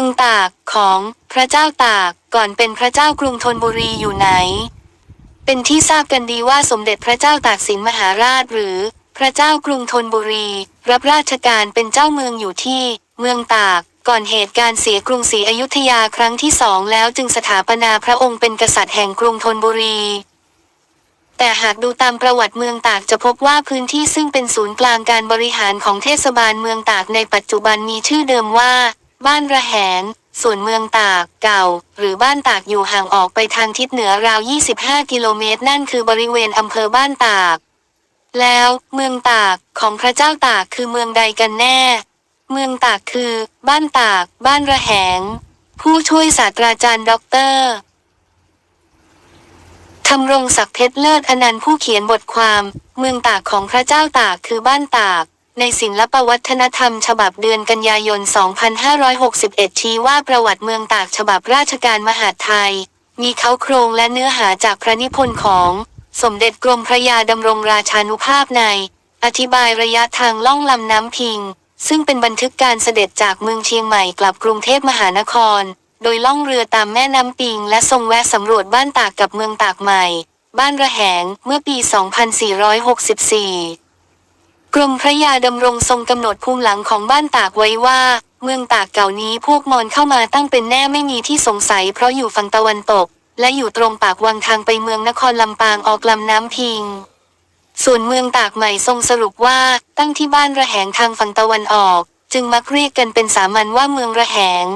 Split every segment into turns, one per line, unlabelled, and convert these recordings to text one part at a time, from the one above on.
องตากของพระเจ้าตากก่อนเป็นพระเจ้ากรุงธนบุรีอยู่ไหน เป็นที่ทราบกันดีว่าสมเด็จพระเจ้าตากสินมหาราชหรือ พระเจ้ากรุงธนบุรี รับราชการเป็นเจ้าเมืองอยู่ที่ เมืองตากก่อนเหตุการณ์เสียกรุงศรีอยุธยาครั้งที่สองแล้วจึงสถาปนาพระองค์เป็นกษัตริย์แห่งกรุงธนบุรี แต่หากดูตามประวัติเมืองตากจะพบว่าพื้นที่ซึ่งเป็นศูนย์กลางการบริหารของเทศบาลเมืองตากในปัจจุบันมีชื่อเดิมว่า บ้านระแหง ส่วนเมืองตากเก่า หรือบ้านตากอยู่ห่างออกไปทางทิศเหนือราว 25 กิโลเมตร นั่นคือบริเวณอำเภอบ้านตาก แล้วเมืองตากของพระเจ้าตากคือเมืองใดกันแน่ เมืองตากคือ บ้านตาก บ้านระแหง ผู้ช่วยศาสตราจารย์ด็อกเตอร์ทำรงศักดิ์เพชรเลิศอนันต์ผู้เขียนบทความ เมืองตากของพระเจ้าตากคือบ้านตาก ในศิลปวัฒนธรรม ฉบับเดือนกันยายน 2561 ชี้ว่าประวัติเมืองตากฉบับราชการมหาดไทย มีเขาโครงและเนื้อหาจากพระนิพนธ์ของ สมเด็จกรมพระยาดำรงราชานุภาพใน อธิบายระยะทางล่องลำน้ำพิง ซึ่งเป็นบันทึกการเสด็จจากเมืองเชียงใหม่กลับกรุงเทพมหานคร โดยล่องเรือตามแม่น้ำปิง และทรงแวะสำรวจบ้านตากกับเมืองตากใหม่ บ้านระแหงเมื่อปี 2464 กรมพระยาดำรงทรงกำหนดภูมิหลังของบ้านตากไว้ว่า เมืองตากเก่านี้พวกมอญเข้ามาตั้งเป็นแน่ไม่มีที่สงสัยเพราะอยู่ฝั่งตะวันตก และอยู่ตรงปากวังทางไปเมืองนครลำปางออกลำน้ำพิง ส่วนเมืองตากใหม่ทรงสรุปว่าตั้งที่บ้านระแหงทางฝั่งตะวันออก จึงมักเรียกกันเป็นสามัญว่าเมืองระแหง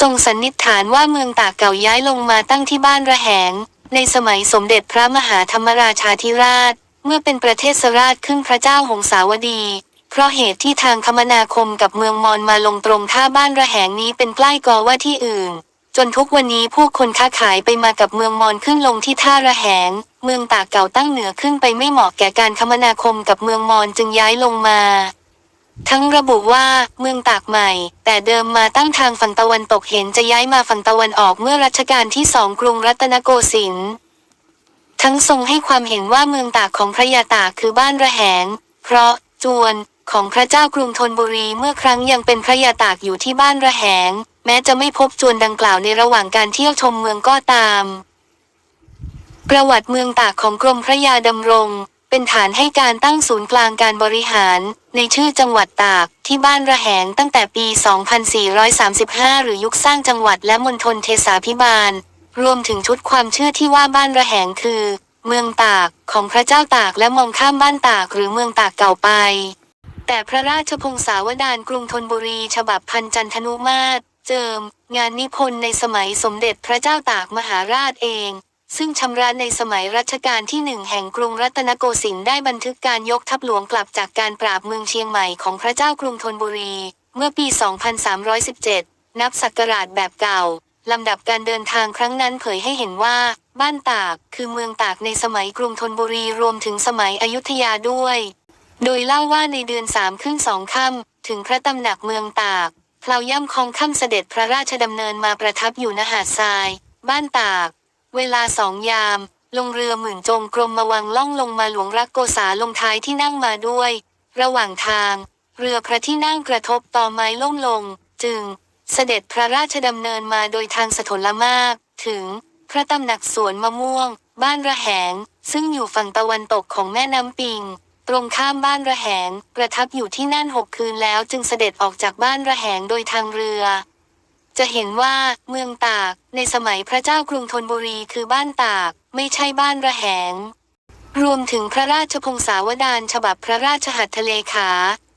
ทรงสันนิษฐานว่าเมืองตากเก่าย้ายลงมาตั้งที่บ้านระแหง ในสมัยสมเด็จพระมหาธรรมราชาธิราช เมื่อเป็นประเทศสราชขึ้นพระเจ้าหงสาวดี เพราะเหตุที่ทางคมนาคมกับเมืองมอญมาลงตรงท่าบ้านระแหงนี้เป็นใกล้กอว่าที่อื่น จนทุกวันนี้ผู้คนค้าขายไปมากับเมืองมอญขึ้นลงที่ท่าระแหง เมืองตากเก่าตั้งเหนือขึ้นไปไม่เหมาะแก่การคมนาคมกับเมืองมอญจึงย้ายลงมาทั้งระบุว่าเมืองตากใหม่ แต่เดิมมาตั้งทางฝั่งตะวันตกเห็นจะย้ายมาฝั่งตะวันออกเมื่อรัชกาลที่สองกรุงรัตนโกสินทร์ ทั้งทรงให้ความเห็นว่าเมืองตากของพระยาตากคือบ้านระแหง เพราะจวนของพระเจ้ากรุงธนบุรีเมื่อครั้งยังเป็นพระยาตากอยู่ที่บ้านระแหง แม้จะไม่พบจวนดังกล่าวในระหว่างการเที่ยวชมเมืองก็ตาม ประวัติเมืองตากของกรมพระยาดำรง เป็นฐานให้การตั้งศูนย์กลางการบริหาร ในชื่อจังหวัดตากที่บ้านระแหงตั้งแต่ปี 2435 หรือยุคสร้างจังหวัดและมณฑลเทสาพิบาล รวมถึงชุดความเชื่อที่ว่าบ้านระแหงคือ เมืองตากของพระเจ้าตากและมองข้ามบ้านตากหรือเมืองตากเก่าไป แต่พระราชพงศาวดารกรุงธนบุรี ฉบับพันจันทนุมาตร เจิม งานนิพนธ์ในสมัยสมเด็จพระเจ้าตากมหาราชเอง ซึ่งชำระในสมัยรัชกาลที่หนึ่งแห่งกรุงรัตนโกสินทร์ได้บันทึกการยกทัพหลวงกลับจากการปราบเมืองเชียงใหม่ของพระเจ้ากรุงธนบุรี เมื่อปี 2317 นับศักราชแบบเก่า ลำดับการเดินทางครั้งนั้นเผยให้เห็นว่า บ้านตากคือเมืองตากในสมัยกรุงธนบุรีรวมถึงสมัยอยุธยาด้วย โดยเล่าว่าในเดือนสามขึ้นสองค่ำถึงพระตำหนักเมืองตากพลาวย่ำคองค่ำเสด็จพระราชดำเนินมาประทับอยู่ณหาดทราย บ้านตาก เวลาสองยาม ลงเรือหมื่นจงกรมมาวังล่องลงมาหลวงรักโกษาลงท้ายที่นั่งมาด้วย ระหว่างทาง เรือพระที่นั่งกระทบต่อไม้ล่มลง จึง เสด็จพระราชดำเนินมาโดยทางสถลมาก ถึงพระตำหนักสวนมะม่วง บ้านระแหง ซึ่งอยู่ฝั่งตะวันตกของแม่น้ำปิง ตรงข้ามบ้านระแหง ประทับอยู่ที่นั่นหกคืนแล้วจึงเสด็จออกจากบ้านระแหงโดยทางเรือ จะเห็นว่าเมืองตากในสมัยพระเจ้ากรุงธนบุรีคือบ้านตากไม่ใช่บ้านระแหง รวมถึงพระราชพงศาวดารฉบับพระราชหัตถเลขา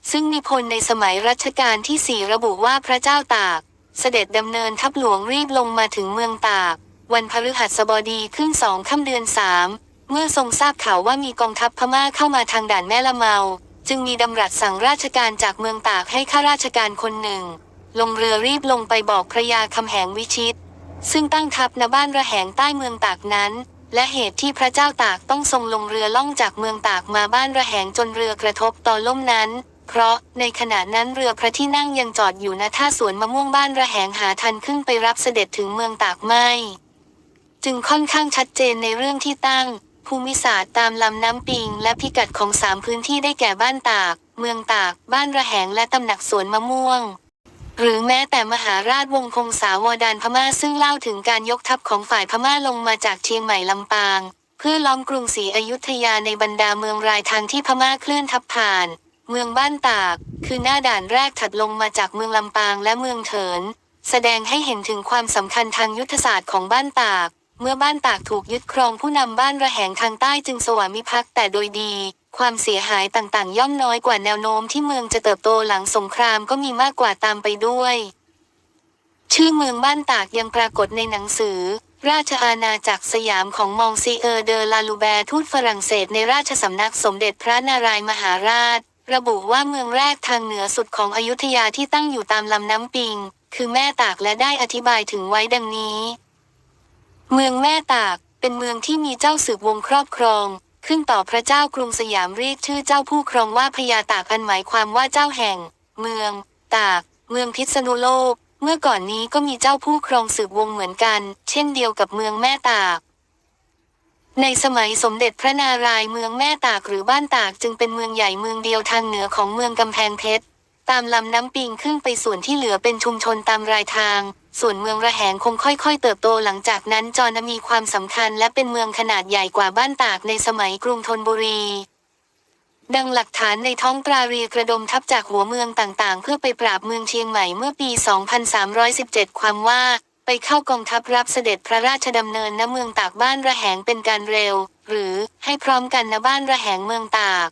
ซึ่งนิพนธ์ในสมัยรัชกาลที่สี่ระบุว่าพระเจ้าตาก เสด็จดำเนินทัพหลวงรีบลงมาถึงเมืองตาก วันพฤหัสบดีขึ้นสองค่ำเดือนสามเมื่อทรงทราบข่าวว่ามีกองทัพพม่าเข้ามาทางด่านแม่ละเมา จึงมีดำรัสสั่งราชการจากเมืองตากให้ข้าราชการคนหนึ่ง ลงเรือรีบลงไปบอกพระยาคำแหงวิชิต ซึ่งตั้งทัพณบ้านระแหงใต้เมืองตากนั้น และเหตุที่พระเจ้าตากต้องทรงลงเรือล่องจากเมืองตากมาบ้านระแหงจนเรือกระทบต่อล่มนั้น เพราะในขณะนั้นเรือพระที่นั่งยังจอดอยู่ณท่าสวนมะม่วงบ้านระแหงหาทันขึ้นไปรับเสด็จถึงเมืองตากไม่ จึงค่อนข้างชัดเจนในเรื่องที่ตั้ง ภูมิศาสตร์ตามลำน้ำปิง และพิกัดของสามพื้นที่ได้แก่บ้านตาก เมืองตาก บ้านระแหงและตำหนักสวนมะม่วงหรือแม้แต่มหาราชวงศ์คงสาวดานพม่าซึ่งเล่าถึงการยกทัพของฝ่ายพม่าลงมาจากเชียงใหม่ลำปาง เพื่อล้อมกรุงศรีอยุธยาในบรรดาเมืองรายทางที่พม่าเคลื่อนทัพผ่าน เมืองบ้านตาก คือหน้าด่านแรกถัดลงมาจากเมืองลำปางและเมืองเถิน แสดงให้เห็นถึงความสำคัญทางยุทธศาสตร์ของบ้านตาก เมื่อบ้านตากถูกยึดครองผู้นำบ้านระแหงทางใต้จึงสวามิภักดิ์แต่โดยดี ความเสียหายต่างๆ ย่อมน้อยกว่าแนวโน้มที่เมืองจะเติบโตหลังสงครามก็มีมากกว่าตามไปด้วย ชื่อเมืองบ้านตากยังปรากฏในหนังสือราชอาณาจักรสยามของมองซีเออร์เดอลาลูแบร์ทูตฝรั่งเศสในราชสำนักสมเด็จพระนารายมหาราช ระบุว่าเมืองแรกทางเหนือสุดของอยุธยาที่ตั้งอยู่ตามลำน้ำปิง คือแม่ตากและได้อธิบายถึงไว้ดังนี้ เมืองแม่ตากเป็นเมืองที่มีเจ้าสืบวงครอบครอง ขึ้นต่อพระเจ้ากรุงสยามเรียกชื่อเจ้าผู้ครองว่าพญาตากอันหมายความว่าเจ้าแห่ง เมือง ตาก เมืองพิษณุโลก เมื่อก่อนนี้ก็มีเจ้าผู้ครองสืบวงเหมือนกัน เช่นเดียวกับเมืองแม่ตาก ในสมัยสมเด็จพระนารายณ์เมืองแม่ตากหรือบ้านตากจึงเป็นเมืองใหญ่เมืองเดียวทางเหนือของเมืองกำแพงเพชร ตามลำน้ำปิงขึ้นไปส่วนที่เหลือเป็นชุมชนตามรายทาง ส่วนเมืองระแหงคงค่อย ๆ เติบโตหลังจากนั้นจรมีความสำคัญและเป็นเมืองขนาดใหญ่กว่าบ้านตากในสมัยกรุงธนบุรี ดังหลักฐานในท้องปราเรียกระดมทัพจากหัวเมืองต่างๆ เพื่อไปปราบเมืองเชียงใหม่เมื่อปี 2317 ความว่า ไปเข้ากองทัพรับเสด็จพระราชดำเนินณเมืองตากบ้านระแหงเป็นการเร็ว หรือให้พร้อมกันณบ้านระแหงเมืองตาก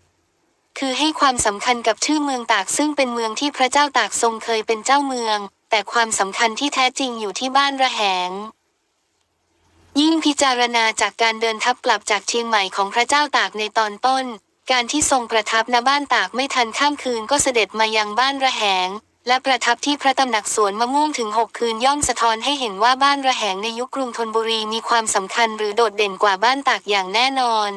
คือให้ความสำคัญกับชื่อเมืองตากซึ่งเป็นเมืองที่พระเจ้าตากทรงเคยเป็นเจ้าเมือง แต่ความสำคัญที่แท้จริงอยู่ที่บ้านระแหงยิ่งพิจารณาจากการเดินทัพกลับจากเชียงใหม่ของพระเจ้าตากในตอนต้น การที่ทรงประทับณบ้านตากไม่ทันข้ามคืนก็เสด็จมายังบ้านระแหง และประทับที่พระตำหนักสวนมะม่วงถึงหกคืนย่อมสะท้อนให้เห็นว่าบ้านระแหงในยุคกรุงธนบุรีมีความสำคัญหรือโดดเด่นกว่าบ้านตากอย่างแน่นอน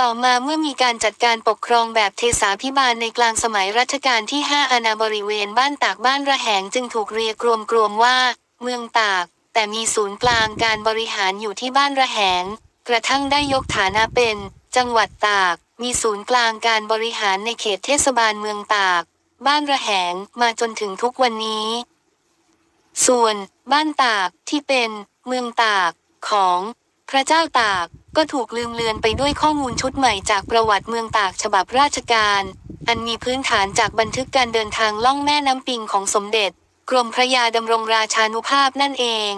ต่อมาเมื่อมีการจัดการปกครองแบบเทสาพิบาลในกลางสมัยรัชกาลที่ 5 อาณาบริเวณบ้านตากบ้านระแหงจึงถูกเรียกรวมๆว่า เมืองตาก แต่มีศูนย์กลางการบริหารอยู่ที่บ้านระแหง กระทั่งได้ยกฐานะเป็น จังหวัดตาก มีศูนย์กลางการบริหารในเขตเทศบาลเมืองตาก บ้านระแหงมาจนถึงทุกวันนี้ ส่วนบ้านตากที่เป็นเมืองตากของพระเจ้าตากก็ถูกลืมเลือนไปด้วยข้อมูลชุดใหม่จากประวัติเมืองตากฉบับราชการ อันมีพื้นฐานจากบันทึกการเดินทางล่องแม่น้ำปิงของสมเด็จ กรมพระยาดำรงราชานุภาพนั่นเอง